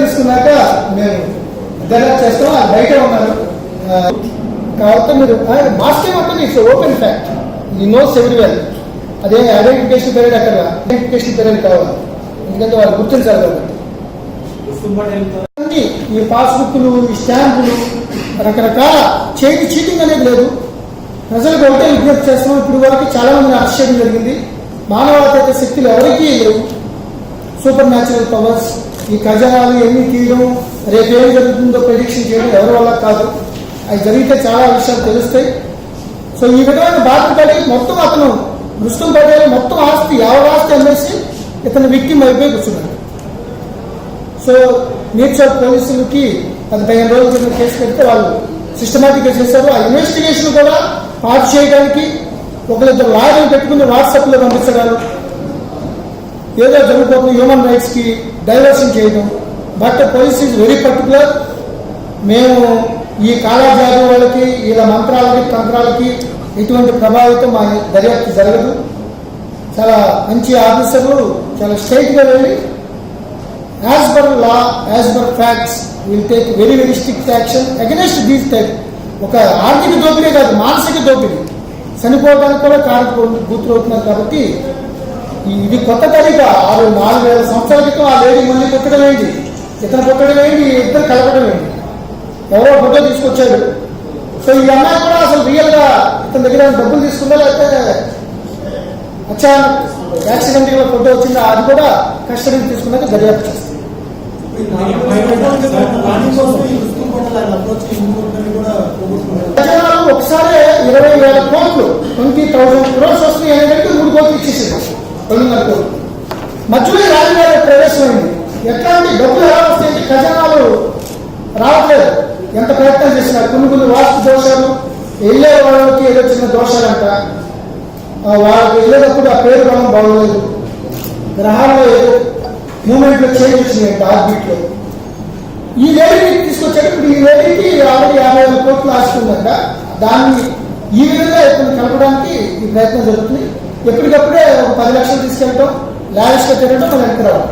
తీసుకున్నాక మేము దర్యాప్తు చేస్తాం అది బయట ఉన్నారు కాబట్టి మీరు మాస్క్ ఏమంటే ఇట్స్ ఓపెన్ ఫ్యాక్ట్ ఈ నోస్ ఎవ్రీవేర్ అదే ఐడెంటిఫికేషన్ పీరియడ్ అక్కడ ఐడెంటిఫికేషన్ పీరియడ్ కావాలి ఎందుకంటే వాళ్ళు గుర్తించాలి కాబట్టి ఈ పాస్బుక్లు ఈ స్టాంపులు రకరకాల చేతి చీటింగ్ అనేది లేదు. ప్రజలకు ఒకటే విజ్ఞప్తి చేస్తున్నాం. ఇప్పుడు వరకు చాలా మంది ఆశ్చర్యం జరిగింది. మానవాతీత శక్తులు ఎవరికీ లేవు. సూపర్ న్యాచురల్ పవర్స్ ఈ ఖజానాలు ఎన్ని తీయడం రేపు ఏం జరుగుతుందో ప్రిడిక్షన్ చేయడం ఎవరి వల్ల కాదు. అవి జరిగితే చాలా విషయాలు తెలుస్తాయి. సో ఈ విధమైన బాధ్యత పడి మొత్తం అతను దృష్టం పటేల్ మొత్తం ఆస్తి ఎవరి ఆస్తి అనేసి ఇతను విక్టిమ్ అయిపోయి కూర్చున్నాడు. సో నేచర్ పోలీసులకి అది పదిహేను రోజుల కింద కేసు పెడితే వాళ్ళు సిస్టమేటిక్గా చేశారు. ఆ ఇన్వెస్టిగేషన్ కూడా పాస్ చేయడానికి ఒకరిద్దరు లాయర్లు పెట్టుకుని వాట్సాప్లో పంపించగలరు ఏదో జరుగుతుంది హ్యూమన్ రైట్స్కి డైవర్షన్ చేయడం but police is very particular. మేము ఈ కాలాజాతి వాళ్ళకి వీళ్ళ మంత్రాలకి తంత్రాలకి ఎటువంటి ప్రభావితం మా దర్యాప్తు జరగదు. చాలా మంచి ఆఫీసర్లు చాలా స్ట్రైట్గా వెళ్ళి as per law as per facts will take very very strict action against these type ఒక ఆర్థిక దోపిడీ కాదు మానసిక దోపిడీ. చనిపోవడానికి కూడా కారణం గుర్తులవుతున్నారు అవుతున్నారు కాబట్టి ఇది కొత్త తరీక ఆరు నాలుగు వేల సంవత్సరాల క్రితం ఆ లేడీ మళ్ళీ పుట్టడం ఏంటి? ఇతను పుట్టడం ఏంటి? ఇద్దరు కలపడం ఏంటి? ఎవరో ఫోటో తీసుకొచ్చాడు. సో ఈ అమ్మాయి కూడా అసలు రియల్గా ఇతని దగ్గర డబ్బులు తీసుకుందా లేకపోతే వచ్చా యాక్సిడెంట్గా ఫోటో వచ్చిందా? అది కూడా కస్టడీకి తీసుకున్నాక దర్యాప్తు చేస్తుంది. ఒకసారి ఇరవై వేల కోట్లు ట్వంటీ థౌసండ్ క్రోర్స్ వస్తున్నాయి అనేది మూడు కోట్లు ఇచ్చేసింది మధ్యలో ఈ ప్రవేశమైంది. ఎట్లాంటి డబ్బులు ఎలా వస్తాయంటే ఖజానాలు రావట్లేదు. ఎంత ప్రయత్నం చేసినా కొన్ని కొన్ని వాస్తు దోషాలు వెళ్ళే వాళ్ళకి ఏదో చిన్న దోషాలంట. వాళ్ళకి వెళ్ళేటప్పుడు ఆ పేరు బలం బాగోలేదు. గ్రహాల్లో ఏదో మూమెంట్లో చేంజ్ వచ్చినాయి ఆర్బిట్లో. ఈ లేడీని తీసుకొచ్చేటప్పుడు ఈ లేడీకి ఆల్రెడీ యాభై వేల కోట్లు ఉందంట. దాన్ని ఈ విధంగా ఇప్పుడు కలపడానికి ఈ ప్రయత్నం జరుగుతుంది. ఎప్పటికప్పుడే ఒక పది లక్షలు తీసుకెళ్ళటం లావిష్గా తిరగడం మనం వెనక్కి రావడం